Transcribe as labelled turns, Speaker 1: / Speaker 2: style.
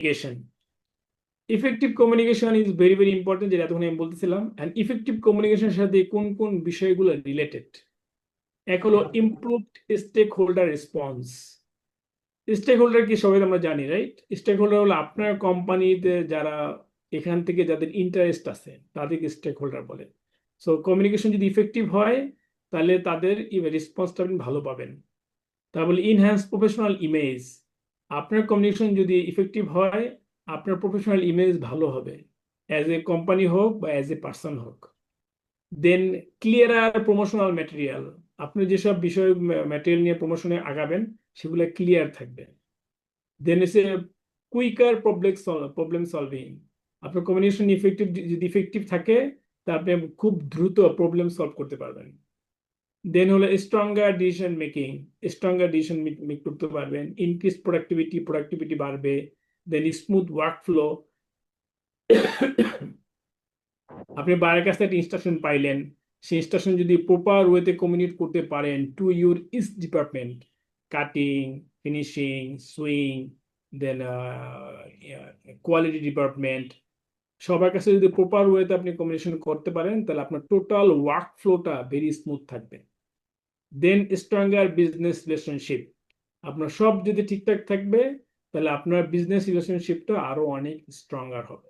Speaker 1: Communication effective communication is very very important যেটা এতক্ষণ আমি বলতেছিলাম। অ্যান্ড ইফেক্টিভ কমিউনিকেশনের সাথে কোন কোন বিষয়গুলো রিলেটেড এক হলো improved stakeholder response stakeholder কি সবাই আমরা জানি রাইট স্টেক হোল্ডার হলো আপনার কোম্পানিতে যারা এখান থেকে যাদের ইন্টারেস্ট আছে, তাদেরকে স্টেক হোল্ডার বলে। সো কমিউনিকেশন যদি ইফেক্টিভ হয়, তাহলে তাদের রেসপন্সটা আপনি ভালো পাবেন। তারপরে ইনহ্যান্স প্রফেশনাল ইমেজ আপনার কমিউনিকেশন যদি ইফেক্টিভ হয়, আপনার প্রফেশনাল ইমেজ ভালো হবে অ্যাজ এ কোম্পানি হোক বা অ্যাজ এ পার্সন হোক। দেন ক্লিয়ারার প্রমোশনাল ম্যাটেরিয়াল আপনি যেসব বিষয় ম্যাটেরিয়াল নিয়ে প্রমোশনে আগাবেন, সেগুলো ক্লিয়ার থাকবে। দেন এসে কুইকার প্রবলেম প্রবলেম সলভিং আপনার কমিউনিকেশন ইফেক্টিভ যদি ইফেক্টিভ থাকে তা আপনি খুব দ্রুত প্রবলেম সলভ করতে পারবেন। দেন হলো stronger decision making stronger decision make করতে পারবেন। ইনক্রিজ প্রোডাক্টিভিটি প্রোডাক্টিভিটি বাড়বে। দেন স্মুথ ওয়ার্ক ফ্লো আপনি বাইরের কাছ থেকে ইনস্ট্রাকশন পাইলেন। সেই ইনস্ট্রাকশন যদি প্রপার ওয়েতে কমিউনিকেট করতে পারেন to your is department cutting finishing sewing then quality department সবার কাছে যদি প্রপার ওয়েতে আপনি কমিউনিকেশন করতে পারেন, তাহলে আপনার টোটাল ওয়ার্ক ফ্লোটা ভেরি স্মুথ থাকবে। দেন স্ট্রঙ্গার বিজনেস রিলেশনশিপ আপনার সব যদি ঠিকঠাক থাকবে, তাহলে আপনার বিজনেস রিলেশনশিপটা আরও অনেক স্ট্রঙ্গার হবে।